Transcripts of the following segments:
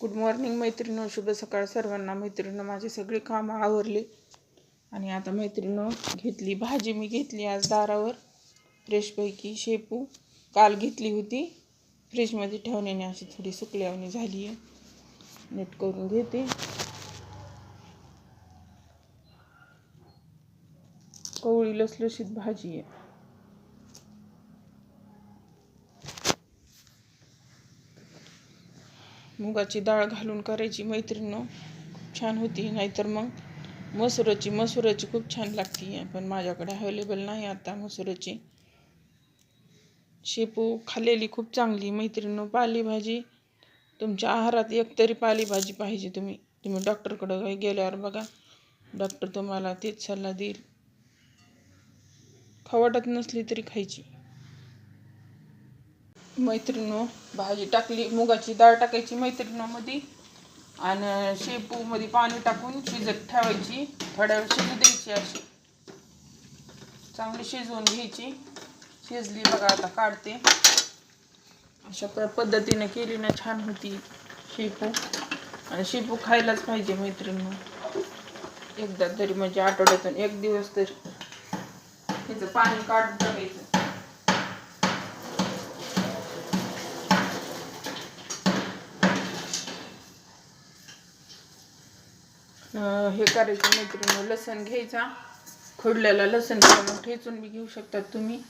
Good morning मैत्रिणीनो. शुभ सकाळ. सर्वांना मैत्रिणं माझी सगळी कामं आवरली. आणि आता मैत्रिणं घेतली भाजी. मी घेतली आज दारावर. फ्रेशपैकी शेपू. काल घेतली होती. फ्रीजमध्ये ठेवण्याने अशी थोडी सुकल्यावणी झाली आहे. नीट करून घेते. कवळी लसलशीत भाजी आहे. मुगाची डाळ घालून करायची मैत्रिणीनं खूप छान होती नाहीतर मग मसुराची मसुराची खूप छान लागते. पण माझ्याकडे अवेलेबल नाही आता मसुराची. शेपू खाल्लेली खूप चांगली. मैत्रिणीनं पालेभाजी. तुमच्या आहारात एकतरी पालेभाजी पाहिजे तुम्ही. तुम्ही डॉक्टरकडं गेल्यावर बघा. डॉक्टर तुम्हाला तेच सल्ला देईल. खवटत नसली तरी खायची. मैत्रिणो भाजी टाकली मुगाची डाळ टाकायची मैत्रिणीमध्ये आणि शेपूमध्ये पाणी टाकून शिजत ठेवायची. थोड्या वेळ शिजू द्यायची अशी. चांगली शिजवून घ्यायची. शिजली बघा आता काढते. अशा प पद्धतीने केली ना छान होती शेपू. आणि शेपू खायलाच पाहिजे मैत्रिणी एकदा तरी म्हणजे आठवड्यातून एक दिवस तरी. तिचं पाणी काढून टाकायचं. हे करायचं मैत्रिणी लसण घ्यायचा. खोडल्याला लसण किंवा ठेचून बी घेऊ शकतात तुम्ही.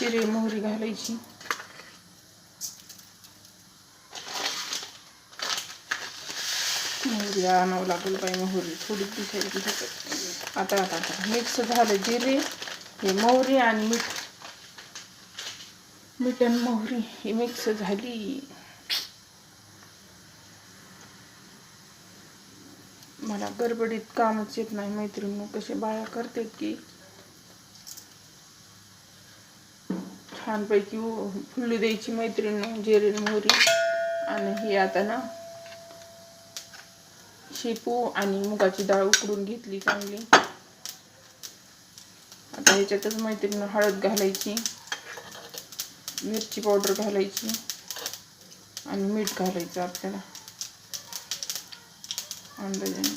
जिरे मोहरी घालायची. मोहरी आणावं लागेल बाई मोहरी थोडी दिसायची आता आता आता मिक्स झालं जिरे हे मोहरी आणि मीठ. मीठ आणि मोहरी ही मिक्स झाली. मला गडबडीत कामच येत नाही मैत्रिणी कसे बाया करते की. छानपैकी फुल्ली द्यायची मैत्रीण जिरे मोहरी आणि हे आता ना शेपू आणि मुगाची डाळ उकडून घेतली चांगली. आता ह्याच्यातच मैत्रीण हळद घालायची मिरची पावडर घालायची आणि मीठ घालायचं आपल्याला. अंदाजाने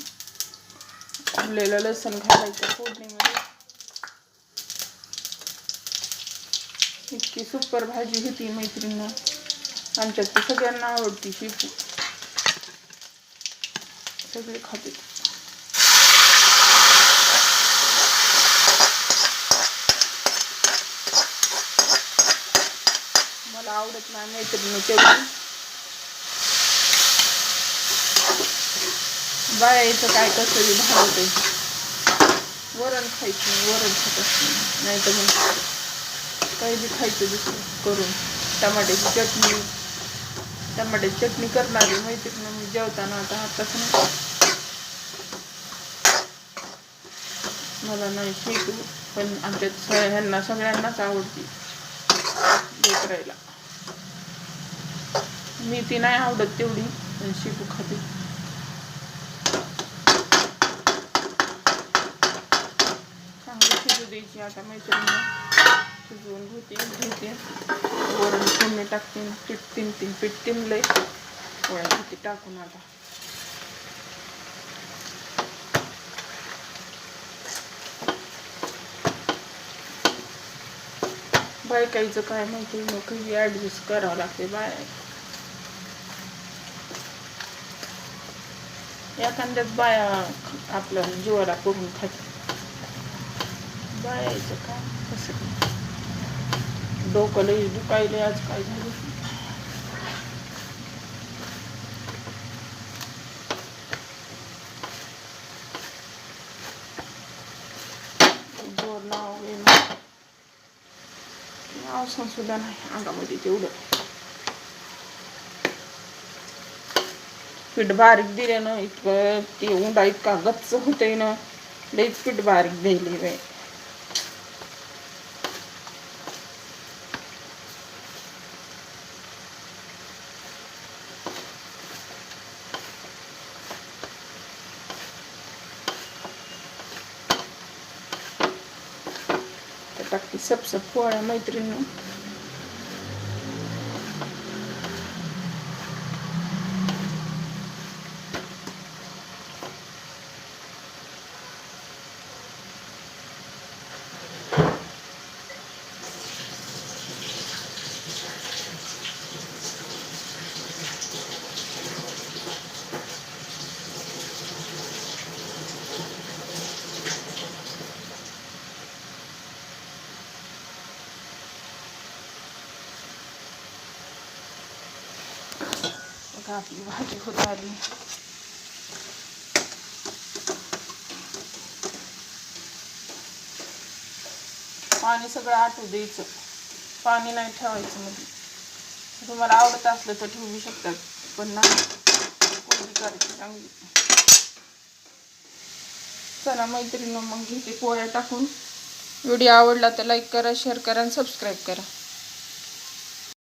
आपल्याला लसण घालायचं फोडणीमध्ये. इतकी सुपर भाजी होती मैत्रिणीनं आमच्यात तर सगळ्यांना आवडती शेपू सगळे खाते. मला आवडत नाही मैत्रिणी तेवढी बायाचं काय कसं बी भावते वरण खायचं वरण खात असते नाही तर मग काही बी खायचं दुसरं करून. टमाट्याची चटणी. टमाट्याची चटणी करणारी ना मी जेवताना आता आताच नाही. मला नाही शेकू पण आमच्या ह्यांना सगळ्यांनाच आवडती. करायला मी ती नाही आवडत तेवढी पण शिकू खाते. चांगली शिजू द्यायची आता मैत्रिणी शिजवून होते घेते वरण फोडणी टाकते पीठ तीन तीन पीठ तिमलंय पोळ्या घेते टाकून आता. बायकाईचं काय माहिती मग काही ॲडजस्ट करावं लागते बाय. एखाद्याच बाया आपल्या जीवाला करून खाते. बायाचं काय कसं डोकं लई दुखायले आज काय झालं? जोर नाव नाव सुद्धा नाही अंगामध्ये तेवढं. पीठ बारीक दिले ना इतकं ते उंडा इतका गच्च होते ना लईच पीठ बारीक द्यायली बाई टाकते सपसप पोळ्या मैत्रिणी बघा आपली भाजी होत आली पाणी सगळं आटू द्यायचं. पाणी नाही ठेवायचं म्हणजे. मध्ये तुम्हाला आवडत असलं तर ठेवू शकतात पण नाही. कोणती करायची चांगली? चला मैत्रिणी मग घेते पोळ्या टाकून. व्हिडिओ आवडला तर लाईक करा शेअर करा आणि सबस्क्राईब करा.